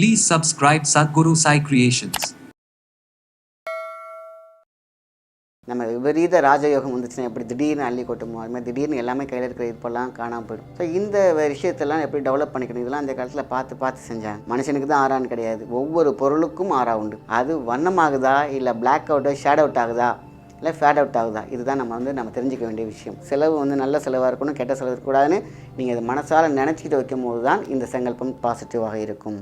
Please subscribe Sadhguru Sai Creations. நம்ம விபரீத ராஜயோகம் வந்துச்சுன்னா எப்படி திடீர்னு அள்ளி கொட்டுமோ? அது மாதிரி திடீர்னு எல்லாமே கையில் இருக்கிற இப்போல்லாம் காணாமல் போயிடும். ஸோ இந்த விஷயத்தெல்லாம் எப்படி டெவலப் பண்ணிக்கணும்? இதெல்லாம் அந்த காலத்தில் பார்த்து பார்த்து செஞ்சாங்க. மனுஷனுக்கு தான் ஆறான்னு கிடையாது. ஒவ்வொரு பொருளுக்கும் ஆறா உண்டு. அது வண்ணமாகுதா? இல்லை பிளாக் அவுட்டோ ஷேட் அவுட் ஆகுதா? இல்லை ஃபேட் அவுட் ஆகுதா? இதுதான் நம்ம வந்து நம்ம தெரிஞ்சிக்க வேண்டிய விஷயம். செலவு வந்து நல்ல செலவாக இருக்கணும் கெட்ட செலவு இருக்கக்கூடாதுன்னு நீங்கள் இதை மனசால் நினச்சிக்கிட்டு வைக்கும் போது தான் இந்த சங்கல்பம் பாசிட்டிவாக இருக்கும்.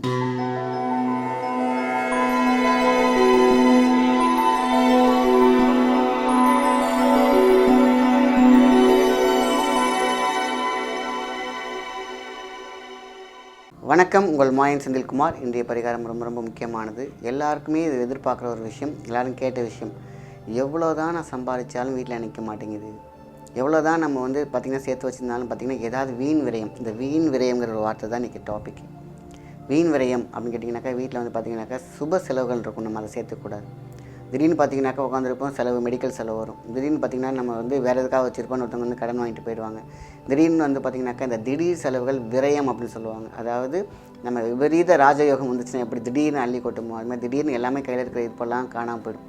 வணக்கம் உங்கள் மாயன் செந்தில்குமார். இன்றைய பரிகாரம் ரொம்ப ரொம்ப முக்கியமானது. எல்லாருக்குமே இது எதிர்பார்க்குற ஒரு விஷயம் எல்லாரும் கேட்ட விஷயம். எவ்வளோ தான் நான் சம்பாதிச்சாலும் வீட்டில் நிற்க மாட்டேங்குது. எவ்வளோ தான் நம்ம வந்து பார்த்திங்கன்னா சேர்த்து வச்சிருந்தாலும் பார்த்திங்கன்னா ஏதாவது வீண் விரயம். இந்த வீண் விரயங்கிற ஒரு வார்த்தை தான் இன்றைக்கி டாபிக் வீண் விரயம் அப்படின்னு கேட்டிங்கனாக்கா வீட்டில் வந்து பார்த்திங்கனாக்கா சுப செலவுகள் இருக்கும். நம்ம அதை சேர்த்துக்கூடாது. திடீர்னு பார்த்தீங்கன்னாக்கா உட்காந்துருப்போம் செலவு மெடிக்கல் செலவு வரும். திடீர்னு பார்த்தீங்கன்னா நம்ம வந்து வேறு எதுக்காக வச்சுருப்போம் ஒருத்தவங்க வந்து கடன் வாங்கிட்டு போயிடுவாங்க. திடீர்னு வந்து பார்த்திங்கனாக்கா இந்த திடீர் செலவுகள் விரயம் அப்படின்னு சொல்லுவாங்க. அதாவது நம்ம விபரீத ராஜயோகம் வந்துச்சுன்னா எப்படி திடீர்னு அள்ளி கொட்டுமோ? அது மாதிரி திடீர்னு எல்லாமே கையில் இருக்கிற இப்போல்லாம் காணாமல் போயிடும்.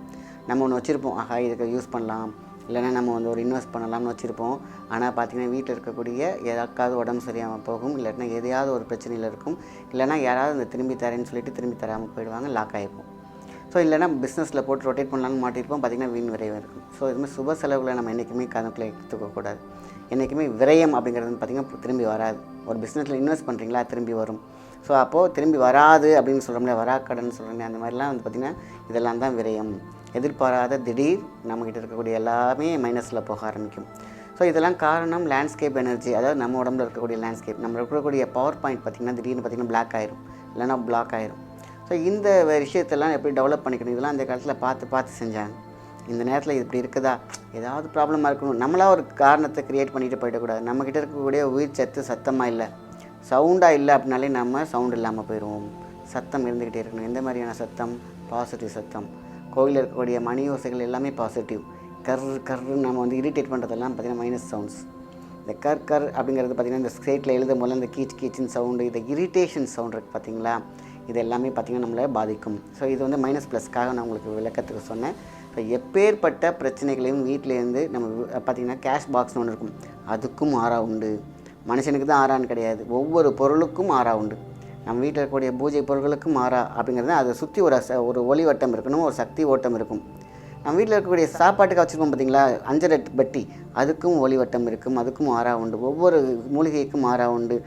நம்ம ஒன்று வச்சுருப்போம். ஆஹா இதுக்கு யூஸ் பண்ணலாம். இல்லைன்னா நம்ம வந்து ஒரு இன்வெஸ்ட் பண்ணலாம்னு வச்சுருப்போம். ஆனால் பார்த்திங்கன்னா வீட்டில் இருக்கக்கூடிய எதாக்காவது உடம்பு சரியாமல் போகும். இல்லைன்னா எதையாவது ஒரு பிரச்சனையில் இருக்கும். இல்லைனா யாராவது இந்த திரும்பி தரேன்னு சொல்லிட்டு திரும்பி தராமல் போயிடுவாங்க லாக் ஆகிப்போம் ஸோ இல்லைனா பிஸ்னஸில் போட்டு ரொட்டேட் பண்ணலாம்னு மாட்டிருப்போம். பார்த்திங்கன்னா வீண் விரைவு இருக்கும். ஸோ இதுமாதிரி சுப செலவுகளை நம்ம என்றைக்குமே கணக்கில் எடுத்துக்கக்கூடாது என்றைக்குமே விரயம் அப்படிங்கிறது வந்து பார்த்திங்கன்னா திரும்பி வராது. ஒரு பிஸ்னஸில் இன்வெஸ்ட் பண்ணுறீங்களா திரும்பி வரும். ஸோ அப்போது திரும்பி வராது அப்படின்னு சொல்கிறோம்ல வரா கடன் சொல்கிறோம்ல அந்த மாதிரிலாம் வந்து பார்த்திங்கன்னா இதெல்லாம் தான் விரயம். எதிர்பாராத திடீர் நம்மக்கிட்ட இருக்கக்கூடிய எல்லாமே மைனஸில் போக ஆரம்பிக்கும். ஸோ இதெல்லாம் காரணம் லேண்ட்ஸ்கேப் எனர்ஜி அதாவது நம்ம உடம்புல இருக்கக்கூடிய லேண்ட்ஸ்கேப் நம்ம இருக்கக்கூடிய பவர் பாயிண்ட் பார்த்திங்கன்னா திடீர்னு பார்த்திங்கன்னா பிளாக் ஆயிரும். இல்லைனா பிளாக் ஆயிரும். ஸோ இந்த விஷயத்தெல்லாம் எப்படி டெவலப் பண்ணிக்கணும்? இதெல்லாம் அந்த காலத்தில் பார்த்து பார்த்து செஞ்சாங்க. இந்த நேரத்தில் இது இப்படி இருக்குதா? ஏதாவது ப்ராப்ளமாக இருக்கணும். நம்மளாக ஒரு காரணத்தை க்ரியேட் பண்ணிட்டு போயிடக்கூடாது நம்மக்கிட்ட இருக்கக்கூடிய உயிர் சத்து சத்தமாக இல்லை. சவுண்டாக இல்லை அப்படின்னாலே நம்ம சவுண்ட் இல்லாமல் போயிடுவோம். சத்தம் இருந்துக்கிட்டே இருக்கணும். எந்த மாதிரியான சத்தம்? பாசிட்டிவ் சத்தம். கோவிலில் இருக்கக்கூடிய மணி ஓசைகள் எல்லாமே பாசிட்டிவ் கர் கர்ன்னு நம்ம வந்து இரிட்டேட் பண்ணுறதெல்லாம் பார்த்திங்கன்னா மைனஸ் சவுண்ட்ஸ் இந்த கர் கர் அப்படிங்கிறது பார்த்திங்கன்னா இந்த ஸ்டேட்டில் எழுதும் போல இந்த கீச் கீச்சின் சவுண்டு இந்த இரிட்டேஷன் சவுண்ட் இருக்குது பார்த்திங்களா? இது எல்லாமே பார்த்திங்கன்னா நம்மளை பாதிக்கும். ஸோ இது வந்து மைனஸ் ப்ளஸ்க்காக நான் உங்களுக்கு விளக்கத்துக்கு சொன்னேன். ஸோ எப்பேற்பட்ட பிரச்சனைகளையும் வீட்டிலேருந்து நம்ம பார்த்திங்கன்னா கேஷ் பாக்ஸ்னு ஒன்று இருக்கும். அதுக்கும் ஆறா உண்டு. மனுஷனுக்கு தான் ஆறான்னு கிடையாது. ஒவ்வொரு பொருளுக்கும் ஆறா உண்டு. நம்ம வீட்டில் இருக்கக்கூடிய பூஜை பொருட்களுக்கும் மாறா அப்படிங்கிறது அதை சுற்றி ஒரு ஒரு ஒளி வட்டம் இருக்கணும் ஒரு சக்தி ஓட்டம் இருக்கும். நம்ம வீட்டில் இருக்கக்கூடிய சாப்பாட்டுக்கு வச்சுருப்போம் பார்த்தீங்களா? அஞ்சரை பட்டி. அதுக்கும் ஒளிவட்டம் இருக்கும் அதுக்கும் ஆறா உண்டு. ஒவ்வொரு மூலிகைக்கும் ஆறா உண்டு.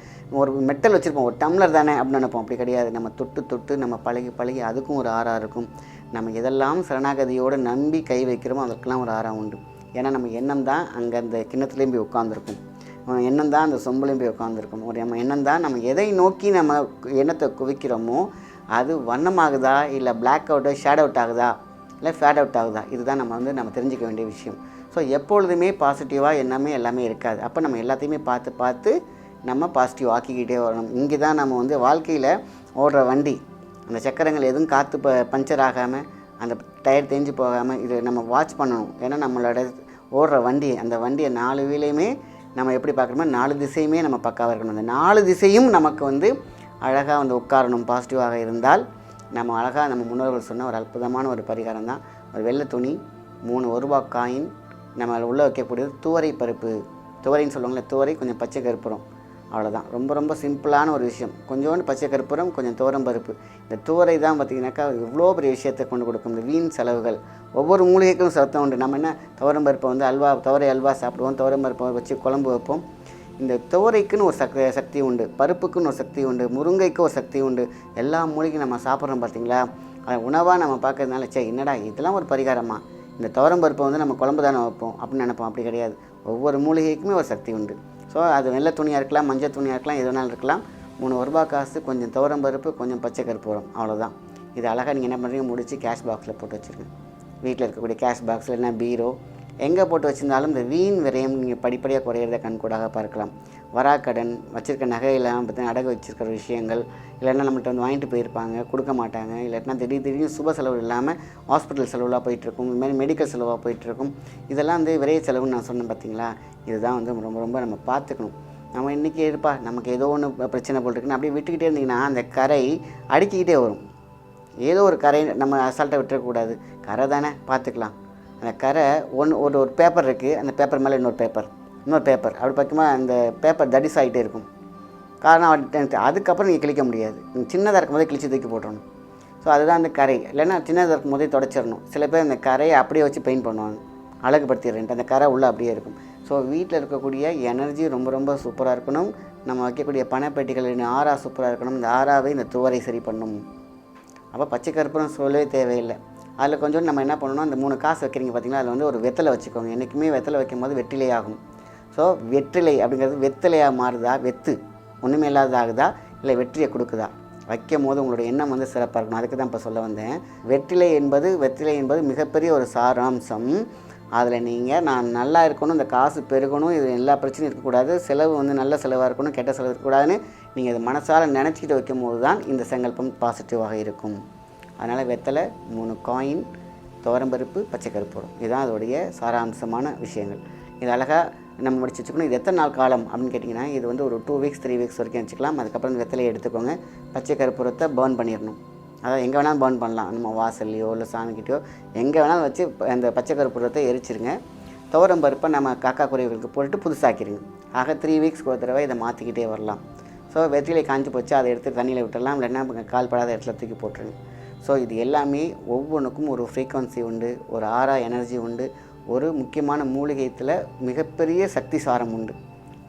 ஒரு மெட்டல் வச்சுருப்போம் ஒரு டம்ளர் தானே அப்படின்னு நினைப்போம். அப்படி கிடையாது. நம்ம தொட்டு தொட்டு நம்ம பழகி பழகி அதுக்கும் ஒரு ஆறா இருக்கும். நம்ம எதெல்லாம் சரணாகதியோடு நம்பி கை வைக்கிறோமோ அதற்கெல்லாம் ஒரு ஆறா உண்டு. ஏன்னா நம்ம எண்ணம் தான் அங்கே அந்த கிண்ணத்துலேயும் போய் உட்காந்துருக்கும் எண்ணம் தான் அந்த சொம்புலையும் போய் உட்காந்துருக்கும் ஒரு நம்ம எண்ணம் தான் நம்ம எதை நோக்கி நம்ம எண்ணத்தை குவிக்கிறோமோ அது வண்ணமாகுதா இல்லை பிளாக் அவுட்டோ ஷேட் அவுட் ஆகுதா இல்லை ஃபேட் அவுட் ஆகுதா இதுதான் நம்ம வந்து நம்ம தெரிஞ்சுக்க வேண்டிய விஷயம். ஸோ எப்பொழுதுமே பாசிட்டிவாக எண்ணமே எல்லாமே இருக்காது. அப்போ நம்ம எல்லாத்தையுமே பார்த்து பார்த்து நம்ம பாசிட்டிவ் ஆக்கிக்கிட்டே வரணும். இங்கே தான் நம்ம வந்து வாழ்க்கையில் ஓடுற வண்டி அந்த சக்கரங்கள் எதுவும் காற்று ப பஞ்சர் ஆகாமல் அந்த டயர் தேஞ்சு போகாமல் இது நம்ம வாட்ச் பண்ணணும். ஏன்னா நம்மளோட ஓடுற வண்டி அந்த வண்டியை நாலு வீலையுமே நம்ம எப்படி பார்க்குறோமோ நாலு திசையுமே நம்ம பக்காவாக இருக்கணும். அந்த நாலு திசையும் நமக்கு வந்து அழகாக வந்து உட்காரணும் பாசிட்டிவாக இருந்தால் நம்ம அழகாக நம்ம முன்னோர்கள் சொன்ன ஒரு அற்புதமான ஒரு பரிகாரம் தான். ஒரு வெள்ளை துணி மூணு ஒரு ரூபா காயின் நம்ம உள்ளே வைக்கக்கூடியது துவரை பருப்பு. துவரைன்னு சொல்லுவாங்களே துவரை கொஞ்சம் பச்சை கருப்புறம் அவ்வளோதான் ரொம்ப ரொம்ப சிம்பிளான ஒரு விஷயம். கொஞ்சோண்டு பச்சை கற்பூரம் கொஞ்சம் துவரம் பருப்பு. இந்த துவரை தான் பார்த்திங்கனாக்கா எவ்வளோ பெரிய விஷயத்தை கொண்டு கொடுக்கும். இந்த வீண் செலவுகள். ஒவ்வொரு மூலிகைக்கும் சத்தம் உண்டு. நம்ம என்ன துவரம் பருப்பை வந்து அல்வா துவரை அல்வா சாப்பிடுவோம். துவரம் பருப்பை வச்சு குழம்பு வைப்போம். இந்த துவரைக்குன்னு ஒரு சக்தி சக்தி உண்டு. பருப்புக்குன்னு ஒரு சக்தி உண்டு. முருங்கைக்கு ஒரு சக்தி உண்டு. எல்லா மூலிகையும் நம்ம சாப்பிட்றோம் பார்த்தீங்களா அதை உணவாக நம்ம பார்க்கறதுனால சே என்னடா இதெல்லாம் ஒரு பரிகாரமா? இந்த துவரம் பருப்பை வந்து நம்ம குழம்பு தானே வைப்போம் அப்படின்னு நினைப்போம். அப்படி கிடையாது. ஒவ்வொரு மூலிகைக்குமே ஒரு சக்தி உண்டு. ஸோ அது வெள்ளை துணியாக இருக்கலாம் மஞ்சள் துணியாக இருக்கலாம் எது வேணாலும் இருக்கலாம். மூணு ரூபா காசு கொஞ்சம் துவரம் பருப்பு கொஞ்சம் பச்சை கற்பூரம். அவ்வளோதான் இது அழகாக நீங்கள் என்ன பண்ணுறீங்க முடித்து கேஷ் பாக்ஸில் போட்டு வச்சுருங்க. வீட்டில் இருக்கக்கூடிய கேஷ் பாக்ஸ் இல்லைன்னா பீரோ எங்கே போட்டு வச்சுருந்தாலும் இந்த வீண் விரயம் நீங்கள் படிப்படியாக குறையிறத கண்கூடாக பார்க்கலாம். வராக்கடன் வச்சுருக்க நகையெல்லாம் பார்த்தீங்கன்னா அடகு வச்சுருக்கிற விஷயங்கள் இல்லைன்னா நம்மள்ட்ட வந்து வாங்கிட்டு போயிருப்பாங்க கொடுக்க மாட்டாங்க. இல்லாட்டினா திடீர் திடீர்னு சுப செலவு இல்லாமல் ஹாஸ்பிட்டல் செலவுலாம் போயிட்டுருக்கும். இது மாதிரி மெடிக்கல் செலவாக போயிட்டுருக்கும். இதெல்லாம் வந்து விரைய செலவுன்னு நான் சொன்னேன் பார்த்தீங்களா? இதுதான் வந்து ரொம்ப ரொம்ப நம்ம பார்த்துக்கணும். நம்ம இன்றைக்கி இருப்பா நமக்கு ஏதோ ஒன்று பிரச்சனை போல் இருக்குன்னு அப்படியே விட்டுக்கிட்டே இருந்தீங்கன்னா அந்த கரை அடுக்கிக்கிட்டே வரும். ஏதோ ஒரு கரை நம்ம அசால்ட்டாக விட்டுறக்கூடாது. கரை தானே பார்த்துக்கலாம். அந்த கரை ஒன்று ஒரு ஒரு பேப்பர் இருக்குது அந்த பேப்பர் மேலே இன்னொரு பேப்பர் இன்னொரு பேப்பர் அப்படி பார்க்குமா அந்த பேப்பர் தடிஸ் ஆகிட்டே இருக்கும். காரணம் அவர்கிட்ட அதுக்கப்புறம் நீங்கள் கிழிக்க முடியாது. நீங்கள் சின்னதாக இருக்கும் போதே கிழிச்சு தூக்கி போட்டுடணும் ஸோ அதுதான் அந்த கரை. இல்லைன்னா சின்னதாக இருக்கும் போதே தொடச்சிடணும். சில பேர் அந்த கரையை அப்படியே வச்சு பெயிண்ட் பண்ணுவாங்க. அழகுபடுத்திடுறேன்ட்டு அந்த கரை உள்ளே அப்படியே இருக்கும். ஸோ வீட்டில் இருக்கக்கூடிய எனர்ஜி ரொம்ப ரொம்ப சூப்பராக இருக்கணும். நம்ம வைக்கக்கூடிய பணப்பெட்டிகளின் ஆறா சூப்பராக இருக்கணும். இந்த ஆறாவை இந்த துவரை சரி பண்ணும். அப்போ பச்சை கற்பூரம் சொல்லவே தேவையில்லை. அதில் கொஞ்சம் நம்ம என்ன பண்ணணும் அந்த மூணு காசு வைக்கிறீங்க பார்த்தீங்களா அதில் வந்து ஒரு வெத்தலை வச்சுக்கோங்க. என்றைக்குமே வெத்தலை வைக்கும் போது வெற்றிலை ஆகும் ஸோ வெற்றிலை அப்படிங்கிறது வெத்தலையாக மாறுதா? வெத்து. ஒன்றுமே இல்லாததாகுதா இல்லை வெற்றியை கொடுக்குதா? வைக்கும் போது உங்களோட எண்ணம் வந்து சிறப்பாக இருக்கணும். அதுக்கு தான் இப்போ சொல்ல வந்தேன். வெற்றிலை என்பது வெற்றிலை என்பது மிகப்பெரிய ஒரு சாராம்சம். அதில் நீங்கள் நான் நல்லா இருக்கணும் இந்த காசு பெருகணும் இது எல்லா பிரச்சனையும் இருக்கக்கூடாது செலவு வந்து நல்ல செலவாக இருக்கணும் கெட்ட செலவு இருக்கக்கூடாதுன்னு நீங்கள் அதை மனசால் நினச்சிக்கிட்டு வைக்கும் போது தான் இந்த சங்கல்பம் பாசிட்டிவாக இருக்கும். அதனால் வெத்தலை மூணு காயின் துவரம்பருப்பு பச்சை இதுதான் அதோடைய சாராம்சமான விஷயங்கள். இது அழகாக நம்ம முடிச்சு வச்சுக்கணும். இது எத்தனை நாள் காலம் அப்படின்னு கேட்டிங்கன்னா இது வந்து ஒரு டூ வீக்ஸ் த்ரீ வீக்ஸ் வரைக்கும் வச்சுக்கலாம். அதுக்கப்புறம் வெத்தலையை எடுத்துக்கோங்க. பச்சை கருப்புரத்தை பேர்ன் பண்ணிடணும். அதாவது எங்கே வேணாலும் பேர்ன் பண்ணலாம். நம்ம வாசல்லையோ இல்லை சாமிக்கிட்டேயோ எங்கே வேணாலும் வச்சு அந்த பச்சை கருப்புரத்தை எரிச்சிருங்க. துவரம் பருப்பை நம்ம காக்கா குறைவுகளுக்கு போட்டுட்டு புதுசாக்கிடுங்க ஆக த்ரீ வீக்ஸ்க்கு ஒரு தடவை இதை மாற்றிக்கிட்டே வரலாம். ஸோ வெற்றிலை காஞ்சி போச்சு. அதை எடுத்து தண்ணியில் விட்டுடலாம். இல்லைன்னா கால் படாத இடத்துல தூக்கி போட்டுருங்க. ஸோ இது எல்லாமே ஒவ்வொன்றுக்கும் ஒரு ஃப்ரீக்குவன்சி உண்டு. ஒரு ஆறா எனர்ஜி உண்டு. ஒரு முக்கியமான மூலிகையத்தில் மிகப்பெரிய சக்தி சாரம் உண்டு.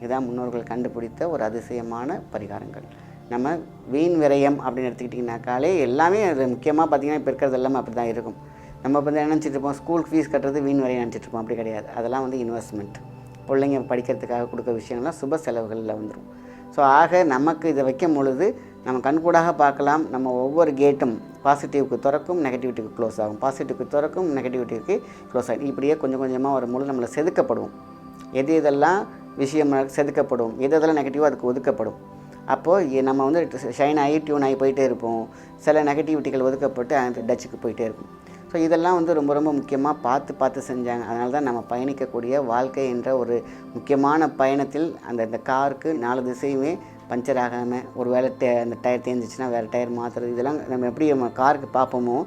இதான் முன்னோர்கள் கண்டுபிடித்த ஒரு அதிசயமான பரிகாரங்கள். நம்ம வீண் விரயம் அப்படின்னு எடுத்துக்கிட்டிங்கனாக்காலே எல்லாமே அது முக்கியமாக பார்த்தீங்கன்னா இப்போ இருக்கிறது எல்லாமே அப்படி தான் இருக்கும். நம்ம இப்போ நினச்சிட்டு இருப்போம்? ஸ்கூல் ஃபீஸ் கட்டுறது வீண் விரையை நினச்சிட்டு இருப்போம். அப்படி கிடையாது. அதெல்லாம் வந்து இன்வெஸ்ட்மெண்ட் பிள்ளைங்க படிக்கிறதுக்காக கொடுக்க விஷயங்கள்லாம் சுப செலவுகளில் வந்துடும் ஸோ ஆக நமக்கு இதை வைக்கும் பொழுது நம்ம கண்கூடாக பார்க்கலாம். நம்ம ஒவ்வொரு கேட்டும் பாசிட்டிவ்க்கு திறக்கும் நெகட்டிவிட்டிக்கு க்ளோஸ் ஆகும். பாசிட்டிவ்க்கு திறக்கும் நெகட்டிவிட்டிக்கு க்ளோஸ் ஆகும். இப்படியே கொஞ்சம் கொஞ்சமாக வரும்பொழுது நம்மளை செதுக்கப்படுவோம். எது இதெல்லாம் விஷயம் செதுக்கப்படும்? எது இதெல்லாம் நெகட்டிவோ அதுக்கு ஒதுக்கப்படும். அப்போது நம்ம வந்து ஷைன் ஆகி டியூன் ஆகி போயிட்டே இருப்போம். சில நெகட்டிவிட்டிகள் ஒதுக்கப்பட்டு அந்த டச்சுக்கு போயிட்டே இருக்கும். ஸோ இதெல்லாம் வந்து ரொம்ப ரொம்ப முக்கியமாக பார்த்து பார்த்து செஞ்சாங்க. அதனால தான் நம்ம பயணிக்கக்கூடிய வாழ்க்கை என்ற ஒரு முக்கியமான பயணத்தில் அந்த இந்த காருக்கு நாலு திசையுமே பஞ்சர் ஆகாமல் ஒரு வேளை டே அந்த டயர் தேஞ்சிச்சுன்னா வேறு டயர் மாற்றுறது இதெல்லாம் நம்ம எப்படி நம்ம காருக்கு பார்ப்போமோ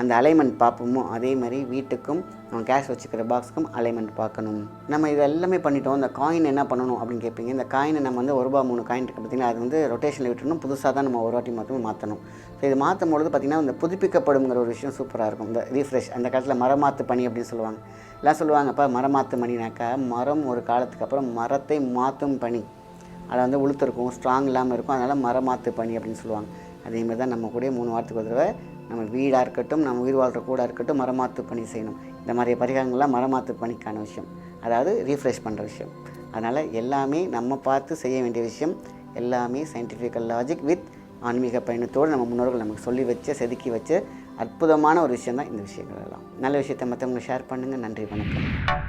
அந்த அலைன்மெண்ட் பார்ப்போமோ அதே மாதிரி வீட்டுக்கும் நம்ம கேஷ் வச்சுக்கிற பாக்ஸுக்கும் அலைன்மெண்ட் பார்க்கணும். நம்ம இது எல்லாமே பண்ணிட்டோம் இந்த காயின் என்ன பண்ணணும் அப்படின்னு கேட்பீங்க. இந்த காயினை நம்ம வந்து ஒரு ரூபா மூணு காயின் இருக்குது பார்த்தீங்கன்னா அது வந்து ரொட்டேஷனில் விட்டுணும் புதுசாக தான் நம்ம ஒரு வாட்டி மட்டுமே மாற்றணும் ஸோ இது மாற்றும் பொழுது பார்த்திங்கன்னா இந்த புதுப்பிக்கப்படுங்கிற ஒரு விஷயம் சூப்பராக இருக்கும். இந்த ரீஃப்ரெஷ் அந்த காலத்தில் மரமாத்து பணி அப்படின்னு சொல்லுவாங்க. எல்லாம் சொல்லுவாங்கப்பா மரமாத்து பணினாக்கா மரம் ஒரு காலத்துக்கு அப்புறம் மரத்தை மாற்றும் பணி. அதை வந்து உளுத்திருக்கும் ஸ்ட்ராங் இல்லாமல் இருக்கும். அதனால் மரமாத்து பனி அப்படின்னு சொல்லுவாங்க. அதே மாதிரி தான் நம்ம கூட மூணு வாரத்துக்கு ஒரு தடவை நம்ம வீடாக இருக்கட்டும் நம்ம உயிர் வாழ்கிற கூட இருக்கட்டும் மரமாத்து பணி செய்யணும். இந்த மாதிரி பரிகாரங்கள்லாம் மரமாத்து பணிக்கான விஷயம். அதாவது ரீஃப்ரெஷ் பண்ணுற விஷயம். அதனால் எல்லாமே நம்ம பார்த்து செய்ய வேண்டிய விஷயம். எல்லாமே சயின்டிஃபிக்கல் லாஜிக் வித் ஆன்மீக பயணத்தோடு நம்ம முன்னோர்கள் நமக்கு சொல்லி வச்சு செதுக்கி வச்ச அற்புதமான ஒரு விஷயம் தான் இந்த விஷயங்கள் எல்லாம். நல்ல விஷயத்தை மற்றவங்க ஷேர் பண்ணுங்கள் நன்றி வணக்கம்.